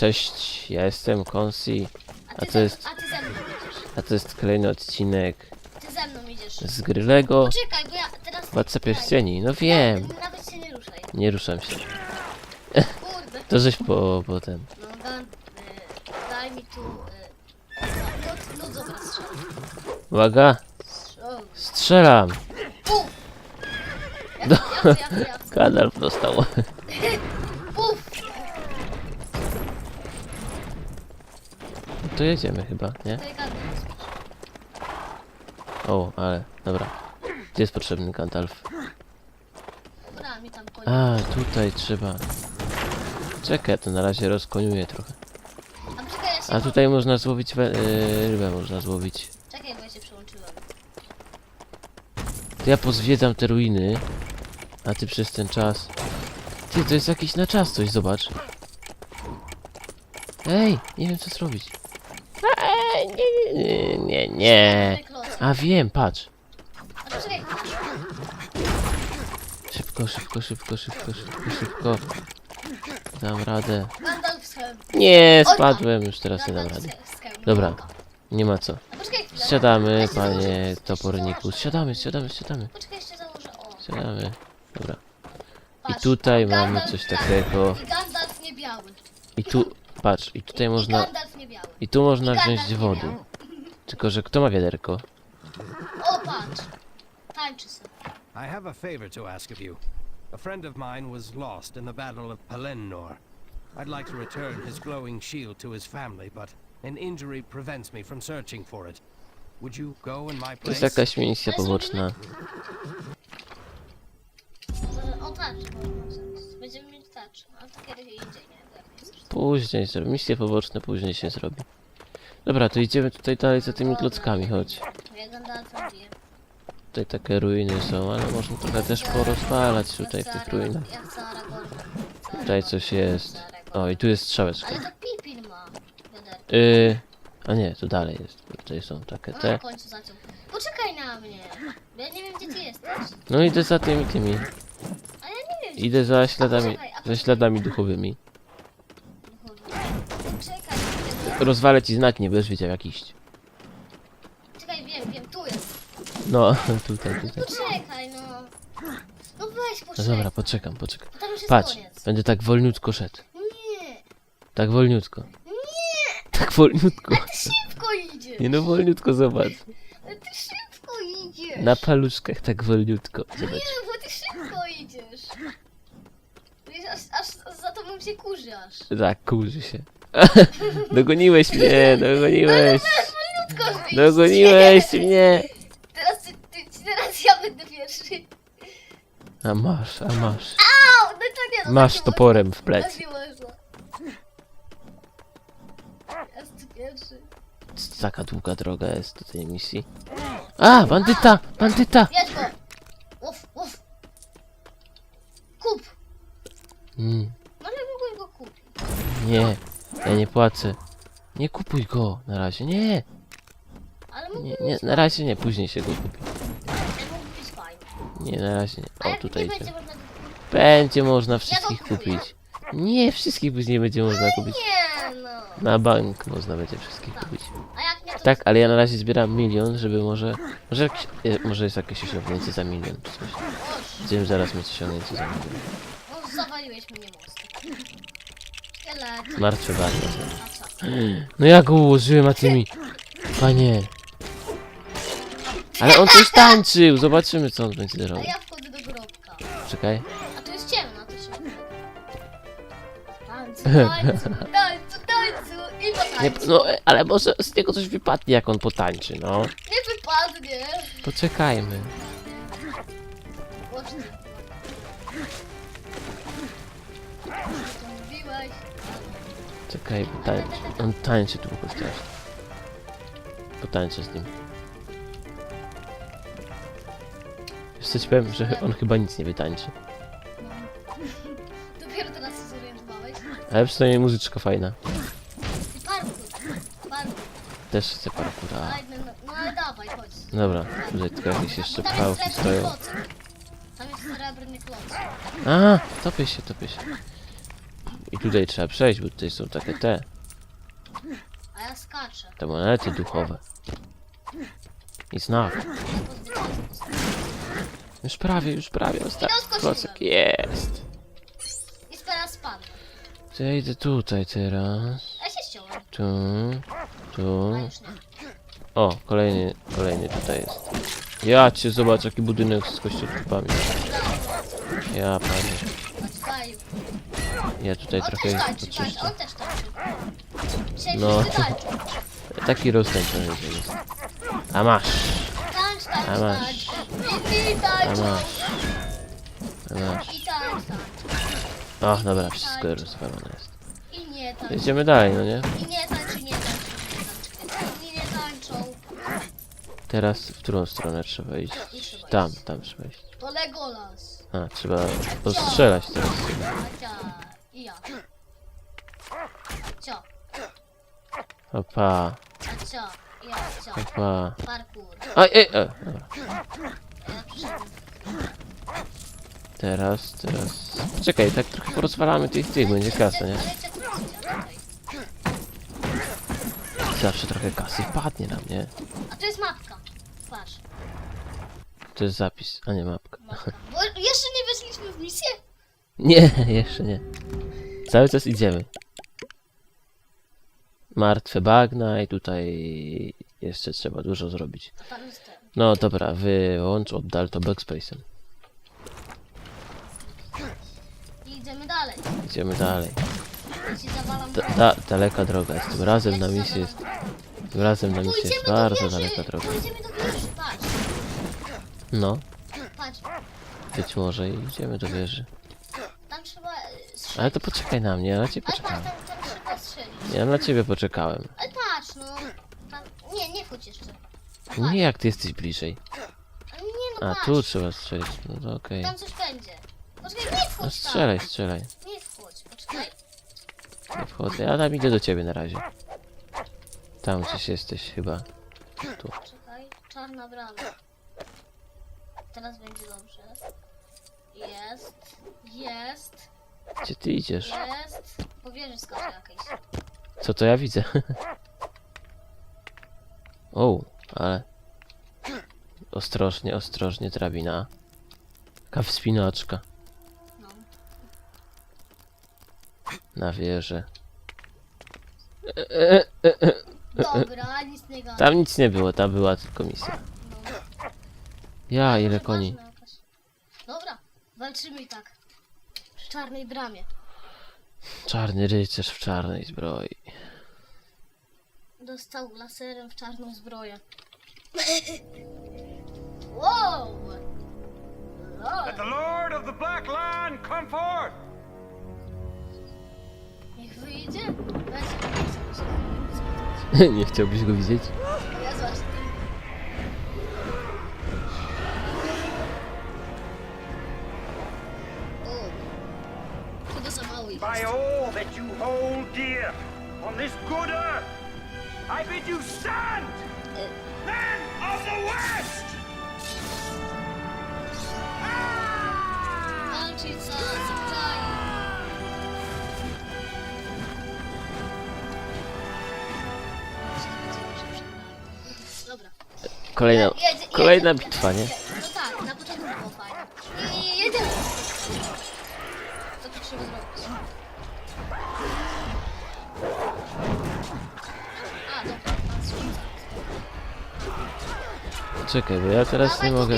Cześć, ja jestem Konsi, A to jest- a ty ze mną idziesz. a to jest kolejny odcinek Ty ze mną idziesz. z gry Lego Poczekaj, bo ja teraz... Władca Pierścieni. No wiem, Ja, nawet się nie ruszaj. nie ruszam się. Kurde. To żeś po, po ten. No dan, y, daj mi tu... Y, no, no dobra, strzelam. Uwaga, Strzelam. strzelam! Puf! Ja, ja, ja, ja. Kadal dostał. Puf! To jedziemy chyba, nie? O, ale, dobra. Gdzie jest potrzebny Gandalf? Dobra, mi tam koniec. A, tutaj trzeba. Czekaj, to na razie rozkoniuję trochę. A czekaj, ja się... A tutaj można złowić we, yy, rybę, można złowić. Czekaj, bo ja się przełączyłem. To ja pozwiedzam te ruiny, a ty przez ten czas... Ty, to jest jakiś na czas coś, zobacz. Ej, nie wiem co zrobić. Ej, nie, nie, nie, nie. A wiem, patrz. Szybko, szybko, szybko, szybko, szybko, szybko. Dam radę. Nie, spadłem, już teraz nie dam rady. Dobra, nie ma co. Siadamy, panie toporniku. Siadamy, siadamy, siadamy. Siadamy. Dobra. I tutaj mamy coś tak, takiego. Nie. I tu, patrz, i tutaj I można, Gandalf nie biały. i tu można I wziąć Gandalf nie wody. Tylko, że kto ma wiaderko? O, patrz. Tańczy sobie. I have a favor to ask of you. A friend of mine was lost in the Battle of Pelennor. I'd like to return his glowing shield to his family, but an injury prevents me from searching for it. Would you go in my To jest place? jakaś misja poboczna. E, O, tarczę. może. Będziemy mieć tarczę. Ale to kiedy indziej, nie? Później zrobi. Misje poboczne później się zrobi. Dobra, to idziemy tutaj dalej za tymi klockami, chodź. Tutaj takie ruiny są, ale można trochę też porozwalać tutaj w tych ruinach. Tutaj coś jest. O, i tu jest strzałeczka. Ale to Pippin ma. Yy, a nie, tu dalej jest. Tutaj są takie No, te. Poczekaj na mnie. Ja nie wiem, gdzie ty jesteś. No idę za tymi tymi. A ja nie wiem, gdzie Idę za śladami, za śladami duchowymi. Rozwalę ci znać, nie będziesz wiedział jak iść. czekaj, wiem, wiem, tu jest. No, tutaj, tutaj. Poczekaj, no. No weź, No poczekaj. dobra, poczekam, poczekam. Tam już jest Patrz, koniec. będę tak wolniutko szedł. Nie, Tak wolniutko. nie, Tak wolniutko. ty szybko idziesz. Nie no, wolniutko zobacz. Ale ty szybko idziesz. Na paluszkach tak wolniutko. Zobacz. Nie, bo ty szybko idziesz. Wiesz, aż, aż za tobą się kurzy aż. Tak, kurzy się. Dogoniłeś mnie, dogoniłeś. Wyjść. Dogoniłeś mnie. Teraz, ty, ty, teraz ja będę pierwszy. A masz, a masz. Au, no to nie, no Masz tak nie toporem w można. plecy. Tak nie można. Jest pierwszy. Taka długa droga jest do tej misji. A, bandyta, bandyta. Jedź go! Uf, uf. Kup! Mm, No go kupić. nie, ja nie płacę. Nie kupuj go na razie, nie. Ale Nie, być nie, na razie nie, później się go kupi. być fajny. Nie, na razie nie. O, tutaj idzie. będzie można kupić? Będzie wszystkich kupić. Nie, wszystkich później będzie można kupić. Nie no. Na bank można będzie wszystkich kupić. A jak nie to... Tak, ale ja na razie zbieram milion, żeby może... Może, e, może jest jakieś osiągnięcie za milion czy coś. Będziemy zaraz mieć osiągnięcie za milion. no zawaliłeś mnie mostek. Martwy bardzo. No ja go ułożyłem, a ty mi... Panie... Ale on coś tańczył! Zobaczymy co on będzie A robił. ja wchodzę do grobka. Czekaj. A tu jest ciemno, to się... Tańcu, tańcu, tańcu, tańcu i Nie, potańcu. no, ale może z niego coś wypadnie jak on potańczy, no. Nie wypadnie. Poczekajmy. Czekaj, tańczy. On tańczy długo strasznie. Potańczę z nim. Wiesz co ci powiem, że on chyba nic nie wytańczy. Dopiero teraz się zorientowałeś? Ale przynajmniej muzyczka fajna. Parkour. Parkour. Też chcę parkura. Ale, no, no ale dawaj, chodź. Dobra, tutaj tylko jakieś jeszcze Tam jest pałki srebrny stoją. klocek. Tam jest srebrny klocek. A, topię się, topię się. Tutaj trzeba przejść, bo tutaj są takie te, A ja skaczę. te monety duchowe. I znak. Już prawie, już prawie, ostatni klocek. Jest! I teraz. To ja idę tutaj teraz. Ja się ściąłem. Tu, tu. A już nie. O, kolejny, kolejny tutaj jest. Ja cię zobacz jaki budynek z kościołami. Ja panie. Odpalił. Ja tutaj On trochę też tańczy, patrz, oczyszczę. on też tańczy. No. Taki roztańczony jest. A masz, Tańcz, tańcz, A masz. tańcz. I, i a masz. A masz. I tańcz, tańcz. O, dobra, wszystko rozwalone jest. I nie tańcz. Jedziemy dalej, no nie? I nie tańczy, nie tańczy, nie tańczy. I nie tańczą. Teraz w którą stronę trzeba iść? I Tam, tam trzeba iść. To Legolas. A, trzeba postrzelać teraz. Acia. I ja. Cio. Opa, Acia. I ja. Cio. opa. Parkour. Aj, ej, e, dobra. Ja przyszedłem. Teraz, teraz... Czekaj, tak trochę porozwalamy tych, tych, będzie kasa, nie? Ale. Zawsze trochę kasy wpadnie nam, nie? A to jest mapka. Patrz. To jest zapis, a nie mapka. Mapka. Bo jeszcze nie weszliśmy w misję? Nie, jeszcze nie. Cały czas idziemy. Martwe bagna i tutaj jeszcze trzeba dużo zrobić. No dobra, wyłącz oddal to backspace'em. I idziemy dalej. Idziemy dalej. I ci zawalam Da, daleka droga jest. Tym razem na ci misję jest... Tym razem na misję jest bardzo daleka droga. Pójdziemy do wieży, patrz. No, Patrz. być może idziemy do wieży. Tam trzeba e, strzelić. Ale to poczekaj na mnie, ja na ciebie Ale patrz, poczekałem. tam trzeba strzelić. Ja na ciebie poczekałem. Ale patrz, no. Tam... Nie, nie chodź jeszcze. Patrz. Nie jak ty jesteś bliżej. Ale nie, no A, patrz. tu trzeba strzelić. No to okej. Tam coś będzie. Poczekaj, nie No wchodź tam. strzelaj, strzelaj. Nie wchodź, poczekaj. Nie wchodzę. Ja tam idę do ciebie na razie. Tam gdzieś jesteś chyba. Tu. Czekaj, czarna brama. Teraz będzie dobrze. Jest, jest, Gdzie ty idziesz? jest. Po wieży skacze jakieś. Co to ja widzę? o, ale... Ostrożnie, ostrożnie, drabina. Taka wspinaczka No. na wieżę. Dobra, nic nie gada. Tam nic nie było, tam była tylko misja. No. Ja, ile koni. Dobra, walczymy i tak. Czarnej bramie. Czarny rycerz w czarnej zbroi. Dostał laserem w czarną zbroję. wow! Let the. Lord of the Black Land come forth! Niech wyjdzie. Weź. nie chciałbyś go widzieć? Chyba za mało ich By all that you hold dear on this good earth, I bid you stand! Men of the West! Ah! Walczyć za, za kraj. Dobra. Kolejna, kolejna bitwa, nie? Czekaj, bo ja teraz nie mogę...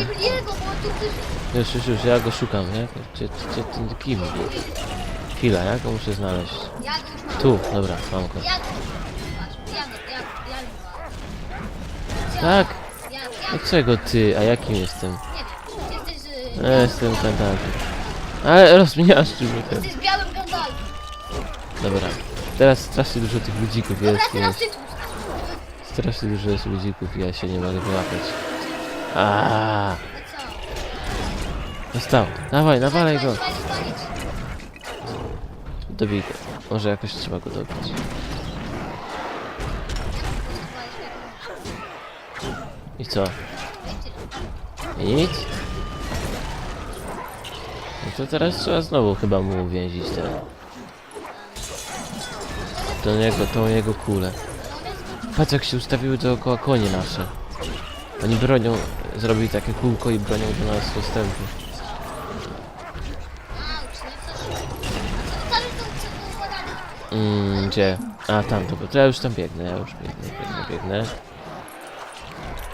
Już, już, już, ja go szukam, nie? Gdzie, gdzie ten kim? Chwila, ja go muszę znaleźć. Tu, dobra, mam go. Tak? Dlaczego ty? A jakim jestem? y, Ja jestem kantatem. Ale rozmiaszczył mnie ten. jesteś białym Gandalfem. Dobra. Teraz strasznie dużo tych ludzików jest. Strasznie dużo jest ludzików i ja się nie mogę wyłapać. Aaaa! Dostał. Dawaj, nawalaj go. Dobij go. Może jakoś trzeba go dobić. I co? I nic? No to teraz trzeba znowu chyba mu uwięzić ten. tą jego, tą jego kulę. Patrz jak się ustawiły dookoła konie nasze. Oni bronią, zrobili takie kółko i bronią do nas dostępu. Auć, nie chcesz... A co tam jest tą układanie? Mm, gdzie? A tam to, to ja już tam biegnę, ja już biegnę, biegnę, biegnę.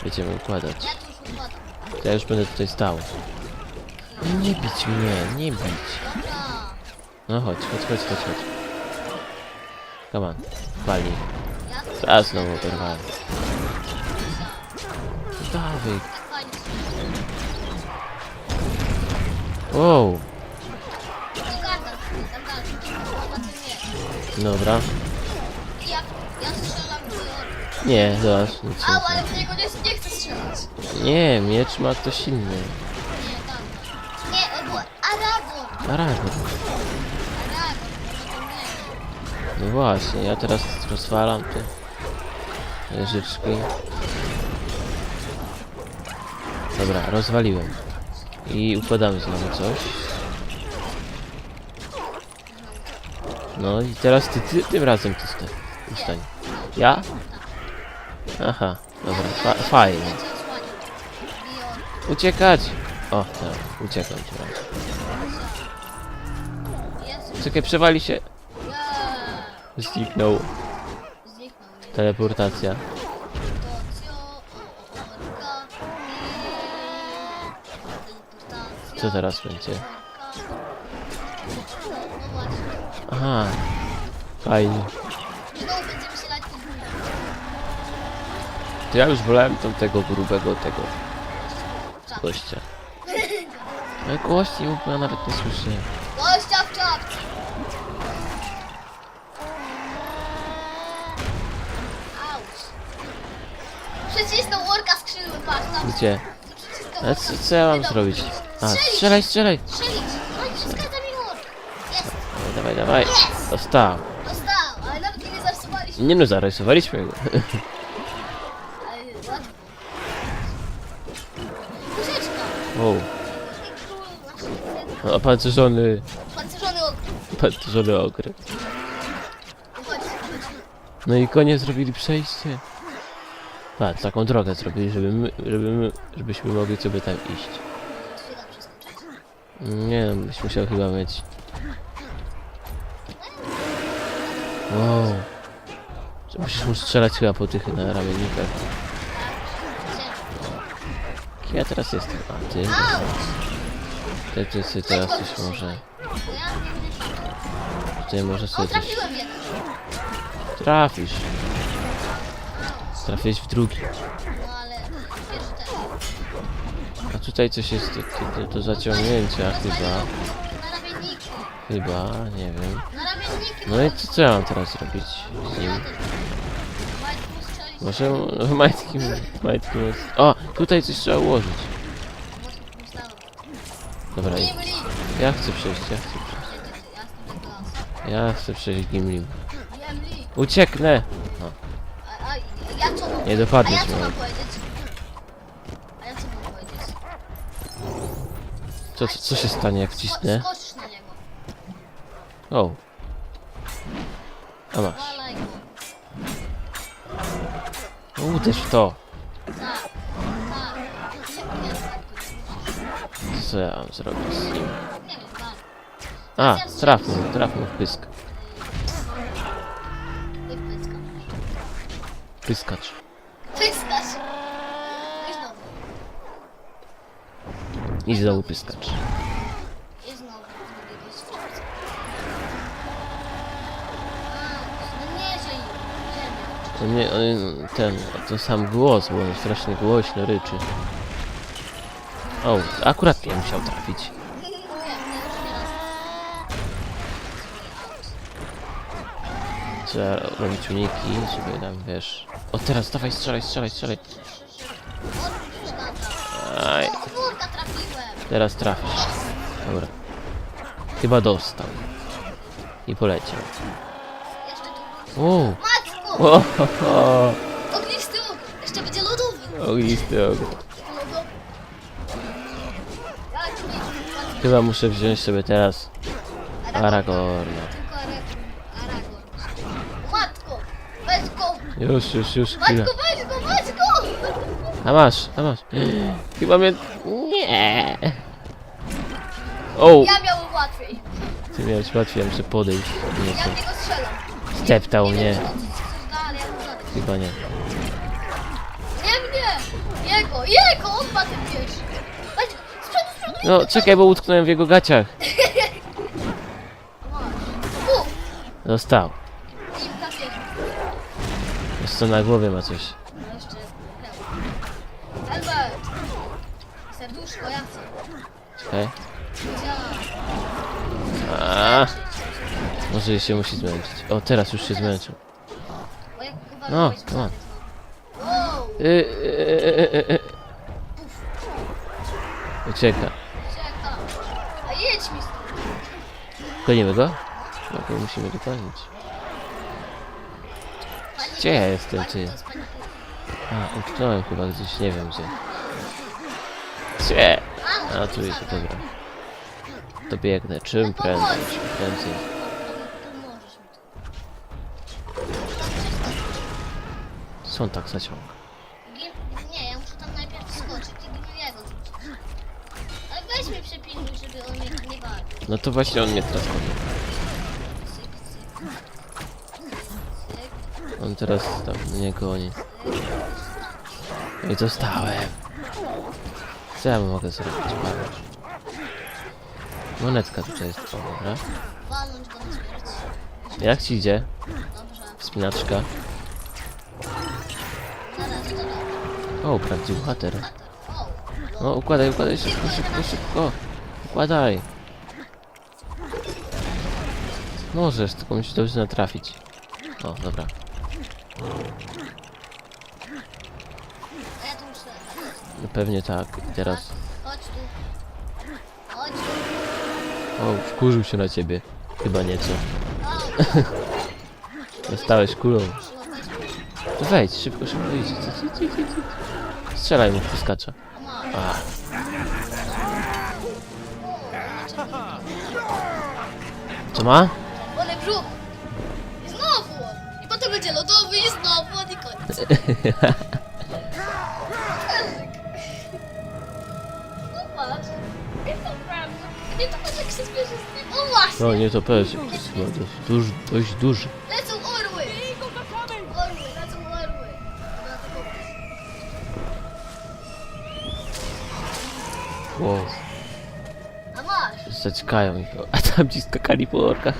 Będziemy układać. To ja już będę tutaj stał. Nie bić mnie, nie bić. No chodź, chodź, chodź, chodź, chodź. Come on, tu A znowu oberwałem. Fajnie Wow, dobra. Ja, ja strzelam do. Nie, zobacz, nic Au, nie ale w niego nie, nie chcę strzelać. Nie, miecz ma ktoś inny. Nie, tam. Nie, o, bo Aragorn. Aragorn. No właśnie, ja teraz rozwalam te jeżyczki. Dobra, rozwaliłem. I układamy znowu coś. No i teraz ty, ty tym razem ty sta- ustań. Ja? Aha, dobra, fa fajnie. Uciekać! O, tak, uciekam teraz. Czekaj, przewali się. Zniknął. Teleportacja, Co teraz będzie? Aha. Fajnie. To ja już wolałem tam tego grubego tego gościa. Ale bo ja nawet nie słyszę. Gościa w czapce. Auć. Przycisnął orka skrzydłem, patrz tam. Gdzie? Ale co, co ja mam zrobić? A, Strzelić. strzelaj, strzelaj! Strzelić! No i wszystko za ork. Jest! Dawaj, dawaj. Jest! Dostał. Dostał, ale nawet nie zarysowaliśmy. Nie no, zarysowaliśmy go. Ale ładnie. Wow. Opancerzony, Pancerzony ork. opancerzony ogry. Chodź, No i konie zrobili przejście. Patrz, taką drogę zrobili, żeby my, żeby my, żebyśmy mogli sobie tam iść. Nie wiem, byś musiał chyba mieć. Wow. Musisz mu strzelać chyba po tych na ramiennikach. Kim ja teraz jestem? A ty? Ty, ty, ty teraz coś może. Ty może sobie coś trafisz. Trafiłeś w drugi. Tutaj coś jest do, do, do zaciągnięcia chyba. Chyba, nie wiem. No i co, co ja mam teraz zrobić z nim? Może majtki, majtki. O, tutaj coś trzeba ułożyć. Dobra, ja chcę przejść, ja chcę przejść. Ja chcę przejść Gimlim. Ucieknę! Mam Nie dopadniesz mnie. mam powiedzieć? A ja co mam powiedzieć? Co, co, się stanie jak wcisnę? O. A masz. Uderz w to. Tak. Tak. Co ja mam zrobić z nim? A, traf mu, traf mu w pysk. Pyskacz. Pyskać! No i znowu. I znowu pyskacz. I no nie. Ziemia. To nie, on, ten, to sam głos, bo on strasznie głośno ryczy. O, akurat mnie musiał trafić. Nie, nie, nie. Trzeba robić uniki, żeby tam, wiesz... O, teraz, dawaj, strzelaj, strzelaj, strzelaj. Teraz trafisz. Dobra. Chyba dostał. I poleciał. O, Matko! o, ho, ho. Ognisty ogr. Jeszcze będzie lodowy. Ognisty ogr. Chyba muszę wziąć sobie teraz Aragorn. Aragorna. Tylko Aragorn. Aragorn. Już, już, już, Weź chwila. go, weź go, weź go! A masz, a masz. Chyba mnie... Nie. O! Ja miałem łatwiej. Ty miałeś łatwiej, ja muszę podejść. Nie Ja w niego strzelam. Steptał Nie mnie. wiem, co coś da, ale ja mu żaden. Chyba nie. Nie mnie! Jego, jego! On ma ten pierwszy. Weź, z przodu, z przodu! No, czekaj, bo utknąłem w jego gaciach. U! Został. I to na głowie ma coś. No jeszcze. Albert! Serduszko, ja chcę. Czekaj. A, Może się musi zmęczyć. O, teraz już się zmęczył. No, come on. Y, y, y, y. Ucieka. A jedź mi stąd. Gonimy go? No to musimy go Gdzie ja jestem, ty? A, utknąłem chyba gdzieś, nie wiem gdzie. Gdzie? A, tu jest, dobra. To biegnę, czym prędzej. Prędzej. Tu. Co on tak zaciąga? Nie, ja muszę tam najpierw skoczyć i Gimliego rzucić. Ale weź mnie przepilnuj, żeby on mnie nie bawił. No to właśnie on mnie teraz goni. Cyk, cyk. Cyk, On teraz tam mnie goni. No i zostałem. Co ja mogę zrobić? Patrz. Monetka tutaj jest, o dobra. walnąć go na śmierć. Jak ci idzie? Dobrze. Wspinaczka. O, prawdziwy bohater. O, O, układaj, układaj, szybko, szybko, szybko. Układaj. Możesz, tylko musisz dobrze natrafić. O, dobra. a ja tu muszę. No pewnie tak. I teraz... O, wkurzył się na ciebie. Chyba nieco. O, Dostałeś kulą. To wejdź, szybko, szybko idź. Strzelaj mu, wyskacza. Masz. A, co ma? Wolę brzuch. I znowu. I potem będzie lodowy i znowu, a nie koniec. się spieszy z tym. O właśnie. No nie, to pewnie. Jest chyba dość, duży, dość duży. Lecą orły. Orły, lecą orły. Dobra, to popatrz. Wow, A masz. ich. A tam ci skakali po orkach.